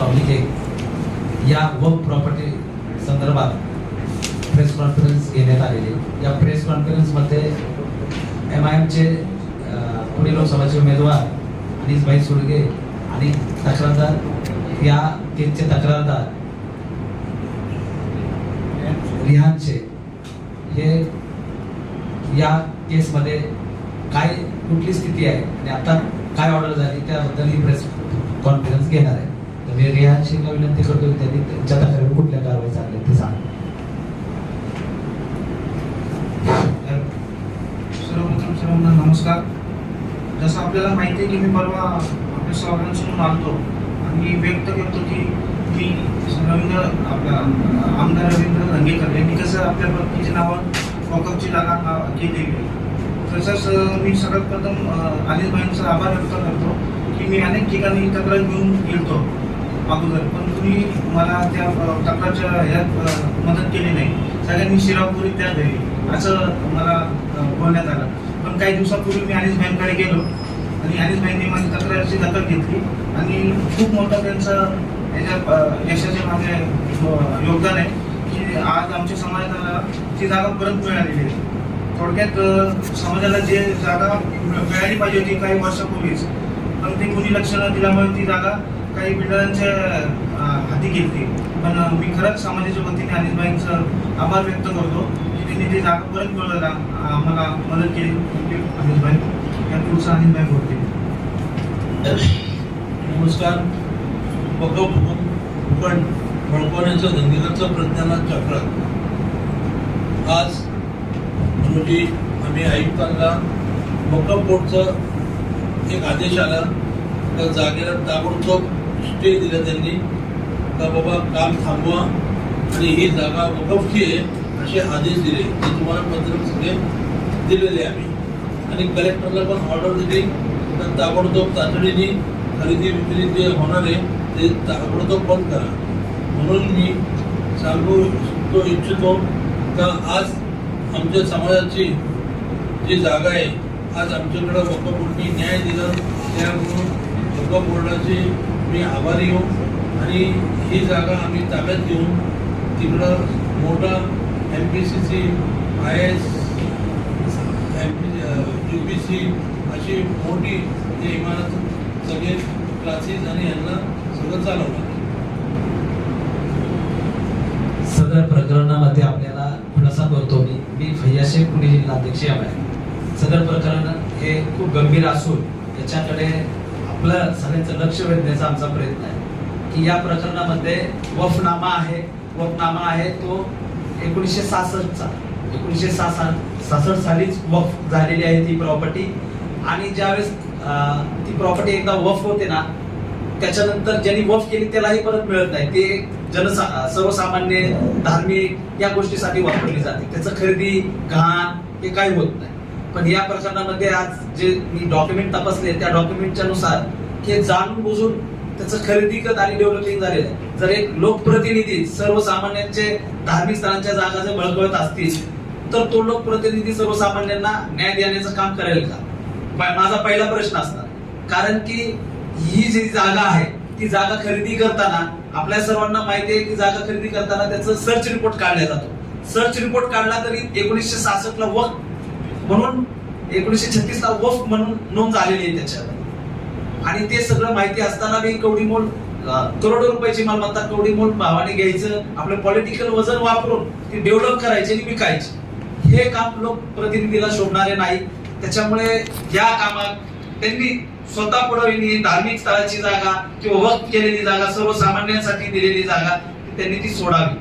Oblique एक या वर्क प्रॉपर्टी संदर्भात प्रेस कॉन्फरन्स घेण्यात आलेली. या प्रेस कॉन्फरन्समध्ये एम आय एमचे पुणे लोकसभाचे उमेदवार अनिसभाई सुरगे आणि तक्रारदार या केसचे तक्रारदार रिहानचे हे या केसमध्ये काय कुठली स्थिती आहे आणि आता काय ऑर्डर झाली त्याबद्दल ही प्रेस कॉन्फरन्स घेणार आहे. मी रिहान सिंगला विनंती करतो की त्यांनी त्यांच्या तक्रारी कुठल्या कारवाई चालली ते सांग. सर्वप्रथम सर्वांना नमस्कार. जसं आपल्याला माहिती आहे की मी परवा आपल्या सर्वांसमोर आलतो आणि व्यक्त करतो की मी रवींद्र आपल्या आमदार रवींद्र रंगेकर यांनी कसं आपल्या पत्नीचे नावं वॉकअपची जागा केली. तसंच मी सगळ्यात प्रथम अनिल भाईंचा आभार व्यक्त करतो की मी अनेक ठिकाणी तक्रार घेऊन गेलतो. अगोदर पण तुम्ही मला त्या तक्रारच्या ह्यात मदत केली नाही. सगळ्यांनी शिरापुरी त्या घरी असं मला बोलण्यात आलं. पण काही दिवसापूर्वी मी अनिस भाईंकडे गेलो आणि अनिस बँकने माझी तक्रारची दखल घेतली आणि खूप मोठं त्यांचं याच्या यशाच्या मागे योगदान आहे की आज आमच्या समाजाला ती जागा परत मिळालेली आहे. थोडक्यात समाजाला जे जागा मिळाली पाहिजे होती काही वर्षापूर्वीच पण ते कुणी लक्ष न दिल्यामुळे ती जागा काही बिल्डरांच्या हाती घेतली. पण मी खरंच समाजाच्या वतीने अनिसबाईंचं आभार व्यक्त करतो की त्यांनी ती जागा परत मिळवायला आम्हाला मदत केली. अनिसबाई या पुढचं अनिसबाई बोलते. नमस्कार. पण भूखंड बळकवण्याचं धंदेकरचं प्रज्ञानाथ चक्रात आज रोजी आम्ही आयुक्तांना मकम बोर्डचं एक आदेश आला. त्या जागेला ताबडतोब स्टे दिला त्यांनी. का बाबा काम थांबवा आणि ही जागा वकफची आहे असे आदेश दिले. ते तुम्हाला पत्रक सगळे दिलेले आम्ही आणि कलेक्टरला पण ऑर्डर दिली. तर ताबडतोब तातडीने खरेदी विक्री जे होणार आहे ते ताबडतोब बंद करा. म्हणून मी सांगू तो इच्छितो का आज आमच्या समाजाची जी जागा आहे आज आमच्याकडं वकफ बोर्डनी न्याय दिला त्यामुळं वकफ बोर्डाची मी आभारी हो आणि ही जागा आम्ही ताब्यात घेऊन तिकडं मोठा M P C C I S M P U P C अशी मोठी ही इमारत सगळे क्लासेस आणि यांना सगळं चालवणार. सदर प्रकरणामध्ये आपल्याला खुलासा करतो मी. मी फैयाशे पुणे जिल्हाध्यक्ष आहे. सदर प्रकरण हे खूप गंभीर असून त्याच्याकडे आपलं सगळ्यांचं लक्ष वेधण्याचा आमचा प्रयत्न आहे. की या प्रकरणामध्ये वफनामा आहे वफनामा आहे तो एकोणीसशे सासष्टचा एकोणीसशे सहासष्ट सालीच वफ झालेली आहे ती प्रॉपर्टी आणि ज्यावेळेस ती प्रॉपर्टी एकदा वफ होते ना त्याच्यानंतर ज्यांनी वफ केली त्यालाही परत मिळत नाही. ते जनसा सर्वसामान्य धार्मिक या गोष्टीसाठी वापरली जाते. त्याचं खरेदी घाण हे काही होत नाही. पण या प्रकरणामध्ये आज जे मी डॉक्युमेंट तपासले त्या डॉक्युमेंटच्या नुसार हे जाणून बुजून त्याचं खरेदी खत आणि डेव्हलपिंग झालेलं आहे. जर एक लोकप्रतिनिधी सर्वसामान्यांचे धार्मिक स्थळांच्या जागा जर बळकळत असतील तर तो लोकप्रतिनिधी सर्वसामान्यांना न्याय देण्याचं काम करेल का? माझा पहिला प्रश्न असणार. कारण की ही जी जागा आहे ती जागा खरेदी करताना आपल्या सर्वांना माहिती आहे की जागा खरेदी करताना त्याचं सर्च रिपोर्ट काढला जातो. सर्च रिपोर्ट काढला तरी एकोणीसशे सहासष्ट ला वक्त म्हणून एकोणीसशे छत्तीस ला वफ म्हणून नोंद आलेली आहे त्याच्यावर. आणि ते सगळं माहिती असताना मी कवडीमोल मोल करोडो रुपयाची मालमत्ता कवडीमोल भावाने घ्यायचं आपलं पॉलिटिकल वजन वापरून ती डेव्हलप करायची आणि विकायची. हे काम लोकप्रतिनिधीला शोभणारे नाही. त्याच्यामुळे या कामात त्यांनी स्वतः पुढे धार्मिक स्थळाची जागा किंवा वक्त केलेली जागा सर्वसामान्यांसाठी दिलेली जागा त्यांनी ती सोडावी.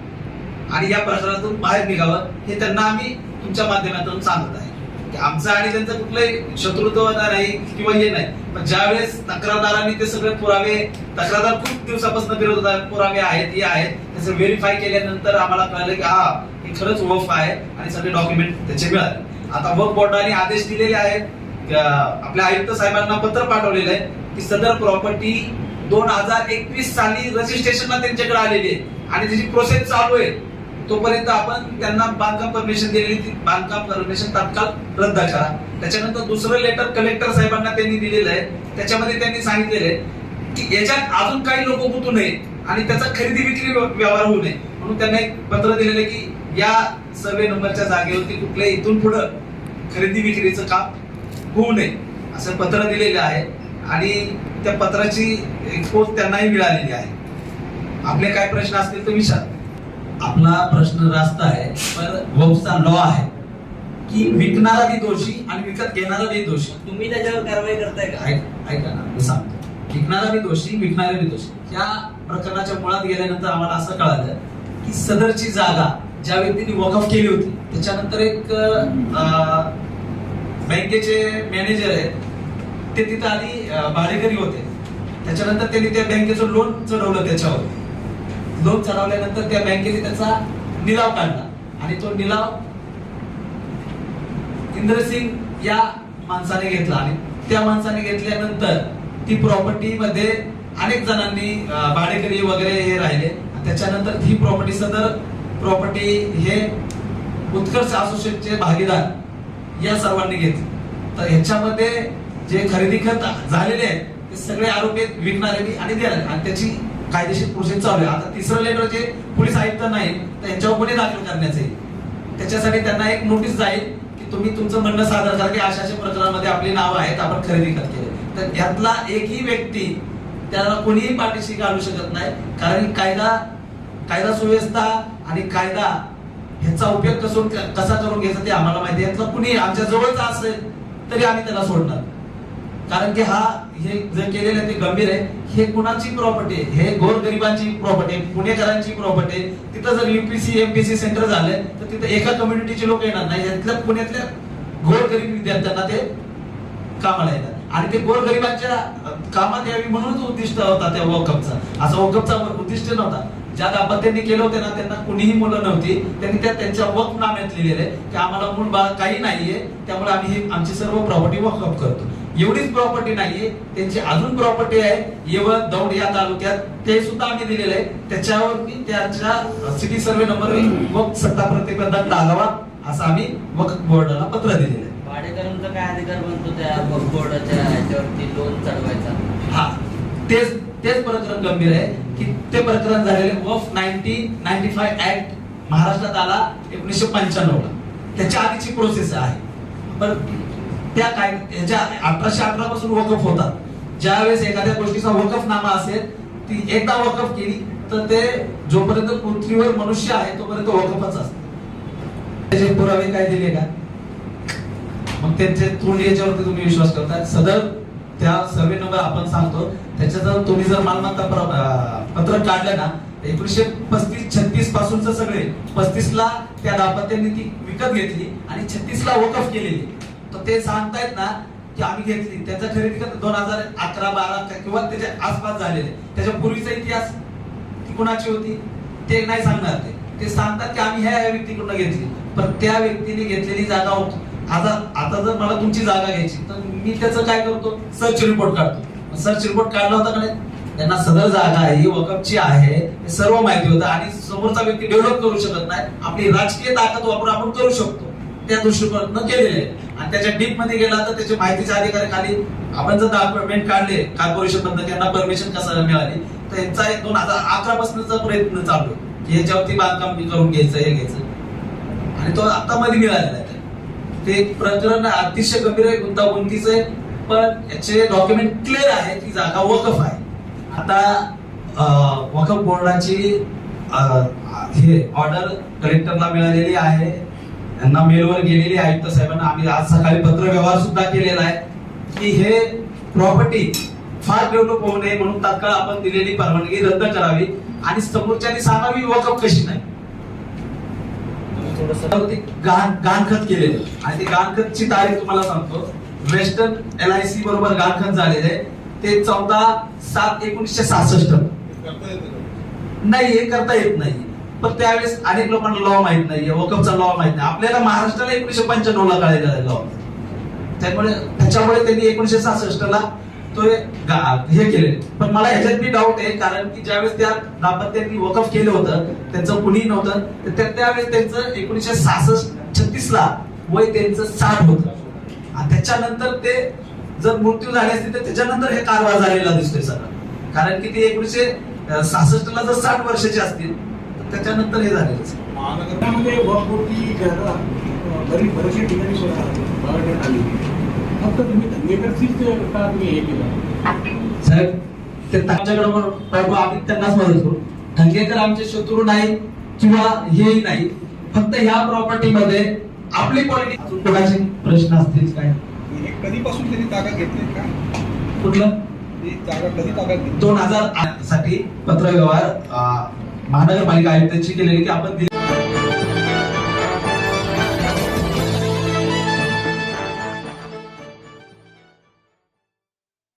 आणि या प्रकारातून बाहेर निघावं हे त्यांना आम्ही तुमच्या माध्यमातून सांगत आहे. आमचं आणि त्यांचा कुठलाही शत्रुत्व नाही किंवा हे नाही. पण ज्यावेळेस तक्रारदारांनी ते सगळे पुरावे तक्रारदार खूप दिवसापासून फिरत होता पुरावे आहेत हे आहेत त्याचं व्हेरीफाय केल्यानंतर आम्हाला कळलं की हा हे खरंच वफ आहे आणि सगळे डॉक्युमेंट त्याचे मिळाले. आता वफ बोर्डाने आदेश दिलेले आहेत. आपल्या आयुक्त साहेबांना पत्र पाठवलेलं आहे की सदर प्रॉपर्टी दोन हजार एकवीस साली रजिस्ट्रेशनला त्यांच्याकडे आलेली आहे. आणि त्याची प्रोसेस चालू आहे. तोपर्यंत आपण त्यांना बांधकाम परमिशन दिलेली ती बांधकाम परमिशन तात्काळ रद्द करा. त्याच्यानंतर दुसरं लेटर कलेक्टर साहेबांना त्यांनी दिलेलं आहे. त्याच्यामध्ये त्यांनी सांगितलेलं आहे की याच्यात अजून काही लोक गुंतू नये आणि त्याचा खरेदी विक्री व्यवहार होऊ नये. म्हणून त्यांना एक पत्र दिलेलं की या सर्वे नंबरच्या जागेवरती कुठल्या इथून पुढं खरेदी विक्रीचं काम होऊ नये. असं पत्र दिलेलं आहे. आणि त्या पत्राची एक्सपोज त्यांनाही मिळालेली आहे. आपले काय प्रश्न असतील तर विचार. आपला प्रश्न रास्त आहे पण वोक्सचा लॉ आहे की विकणारा बी दोषी आणि विकत घेणारा बी दोषी. तुम्ही त्याच्यावर कारवाई करताय का? ऐक- ऐका ना मी सांगतो. विकणारा बी दोषी विकणारे बी दोषी. या प्रकरणाच्या मुळात गेल्यानंतर आम्हाला असं कळालं की सदरची जागा ज्या व्यक्तीने वॉकअप केली होती त्याच्यानंतर एक अं, बँकेचे मॅनेजर आहेत ते तिथं आधी अं, भाडेकरी होते. त्याच्यानंतर त्यांनी त्या बँकेचं लोन चढवलं त्याच्यावर. लोन चढवल्यानंतर त्या बँकेने त्याचा निलाव काढला. आणि तो निलाव इंद्रसिंग या माणसाने घेतला. आणि त्या माणसाने घेतल्यानंतर ती प्रॉपर्टी मध्ये अनेक जणांनी भाडेकरी वगैरे हे राहिले. त्याच्यानंतर ही प्रॉपर्टी सदर प्रॉपर्टी हे उत्कर्ष असोसिएटचे भागीदार या सर्वांनी घेतली. तर ह्याच्यामध्ये जे खरेदी खत झालेले आहेत ते सगळे आरोपी आहेत, विकणारे आणि देणारे. आणि त्याची कायदेशीर प्रोसेस चालू आहे. आता तिसरं लेटर जे पोलीस आयुक्त नाही तर यांच्यावर गुन्हे दाखल करण्याचे त्याच्यासाठी त्यांना एक नोटीस जाईल की तुम्ही तुमचं म्हणणं सादर करा की अशा अशा प्रकरणामध्ये आपली नावं आहेत आपण खरेदी करते तर यातला एकही व्यक्ती त्याला कोणीही पाठीशी घालू शकत नाही कारण कायदा कायदा सुव्यवस्था आणि कायदा ह्याचा उपयोग कसून कसा करून घ्यायचा ते आम्हाला माहिती यातला कुणी आमच्या जवळचा असेल तरी आम्ही त्याला सोडणार. कारण की हा हे जे केलेलं ते गंभीर आहे. हे कुणाची प्रॉपर्टी आहे? हे गोरगरिबांची प्रॉपर्टी आहे पुणेकरांची प्रॉपर्टी आहे. तिथं जर युपीसी एमपीसी सेंटर झालं तर तिथं एका कम्युनिटीचे लोक येणार नाही. यातल्या पुण्यातल्या गोरगरीब विद्यार्थ्यांना ते कामाला येतात आणि ते गोरगरिबांच्या कामात यावी म्हणूनच उद्दिष्ट होता त्या वकपचा असा वकपचा उद्दिष्ट नव्हता. ज्या दाम्पत्यांनी केलं होते ना त्यांना कुणीही मुलं नव्हती. त्यांनी त्या त्यांच्या वक नाम्यात लिहिलेलं आहे की आम्हाला मूळ बाळ काही नाहीये त्यामुळे आम्ही आमची सर्व प्रॉपर्टी वकअप करतो. एवढीच प्रॉपर्टी नाहीये. त्यांची अजून प्रॉपर्टी आहे. येवळ दौंड या तालुक्यात ते सुद्धा आम्ही दिलेलं आहे. त्याच्यावर मी त्याच्या सिटी सर्वे नंबर वक्फ सत्ता प्रतिबंधक लागावा असं आम्ही वक्फ बोर्डाला पत्र दिलेलं आहे. भाडेकरांचा काय अधिकार बनतो त्या वक्फ बोर्डाच्या ह्याच्यावरती लोन चढवायचा? हा. तेच तेच प्रकरण गंभीर आहे की ते प्रकरण झालेले वफ नाईन्टीन नाईन्टी फाय ऍक्ट महाराष्ट्रात आला एकोणीसशे पंच्याण्णव ला त्याच्या आधीची प्रोसेस आहे. पण त्या काय याच्या अठराशे अठरा पासून वकफ होतात. ज्यावेळेस एखाद्या गोष्टीचा वकफ नामा असेल ती एकदा वकफ केली तर ते जोपर्यंत पृथ्वीवर मनुष्य आहे तोपर्यंत वकफच असते. त्याचे पुरावे काय दिले का? मग त्यांचे तृण याच्यावरती तुम्ही विश्वास करता. सदर त्या सर्वे नंबर आपण सांगतो त्याच्यात जर तुम्ही जर मालमत्ता प्र- पत्रक काढलं ना एकोणीशे पस्तीस छत्तीस पासूनच सगळे पस्तीस ला त्या दाम्पत्यांनी ती विकत घेतली आणि छत्तीस ला वकफ केलेली. तर ते सांगतायत ना की आम्ही घेतली. त्याचा खरेदी दोन हजार अकरा बारा किंवा त्याच्या आसपास झालेले. त्याच्या पूर्वीचा इतिहास ती कुणाची होती? ते नाही सांगणार ते. ते सांगतात की आम्ही ह्या व्यक्तीकडून घेतली. पण त्या व्यक्तीने घेतलेली जागा होती. आता आता जर मला तुमची जागा घ्यायची तर मी त्याचं काय करतो? सर्च रिपोर्ट काढतो. सर्च रिपोर्ट काढला होता का नाही? त्यांना सदर जागा ही वकफची आहे हे सर्व माहिती होतं. आणि समोरचा व्यक्ती डेव्हलप करू शकत नाही. आपली राजकीय ताकद वापरून आपण करू शकतो. त्या दृष्टिकोनातून केलेले. आहे आणि त्याच्या डीपमध्ये गेला तर त्याची माहितीच्या अधिकार खाली आपण जर डॉक्युमेंट काढले कॉर्पोरेशन मधनं त्यांना परमिशन कसं मिळाली? तर यांचा एक दोन हजार अकरा पासूनचा प्रयत्न चालू आहे की याच्यावरती बांधकाम करून घ्यायचं हे घ्यायचं. आणि तो आता मध्ये मिळालेला आहे. ते प्रकरण अतिशय गंभीर आहे गुंतागुंतीचं आहे पण याचे डॉक्युमेंट क्लिअर आहे की जागा वकफ आहे. आता वकफ बोर्डाची हे ऑर्डर कलेक्टरला मिळालेली आहे. यांना मेलवर गेलेली आयुक्त साहेबांना आम्ही आज सकाळी पत्र व्यवहार सुद्धा केलेला आहे की हे प्रॉपर्टी फार डेव्हलप होऊ नये म्हणून तात्काळ आपण दिलेली परवानगी रद्द करावी आणि समोरच्यानी सांगावी वकफ कशी नाही. गाणखत केलेलं आणि ते गाणखतची तारीख तुम्हाला सांगतो. वेस्टर्न एल आय सी बरोबर गाणखत झालेले ते चौदा सात एकोणीसशे सहासष्ट. नाही हे करता येत नाही. पण त्यावेळेस अनेक लोकांना लॉ माहीत नाहीये वकफचा लॉ माहीत नाही. आपल्याला महाराष्ट्राला एकोणीशे पंच्याण्णव ला कळलेला लॉ त्यामुळे त्याच्यामुळे त्यांनी एकोणीशे सहासष्ट ला तो हे केले. पण मला ह्याच्यात बी डाऊट आहे कारण की ज्यावेळेस त्या दाम्पत्यांनी वकफ केलं होतं त्यांचं कुणी नव्हतं तर त्यावेळेस त्यांचं एकोणीशे सहासष्ट छत्तीस ला वय त्यांचं साठ होतं. त्याच्यानंतर ते जर मृत्यू झाले असतील तर त्याच्यानंतर हे कारभार झालेला दिसतोय सगळं. कारण की ते एकोणीसशे सहासष्ट ला जर साठ वर्षाचे असतील त्याच्यानंतर हे झालेलंच आहे. महानगरामध्ये अं, बरीच बरेचशा ठिकाणी बाळगण्यात आली फक्त तुम्ही धंगेकरचीच का तुम्ही हे केलं? साहेब ते त्यांच्याकडे पण बायको आम्ही त्यांनाच मदत करू. धंगेकर आमचे शत्रू नाही किंवा हेही नाही फक्त ह्या प्रॉपर्टी मध्ये आपली क्वालिटी अजून कोणाचे प्रश्न असतील काय? हे कधीपासून त्यांनी ताब्यात घेतले का? कुठलं? ही जागा कधी ताब्यात दोन हजारसाठी पत्रव्यवहार महानगरपालिका आयुक्तांची केलेली की आपण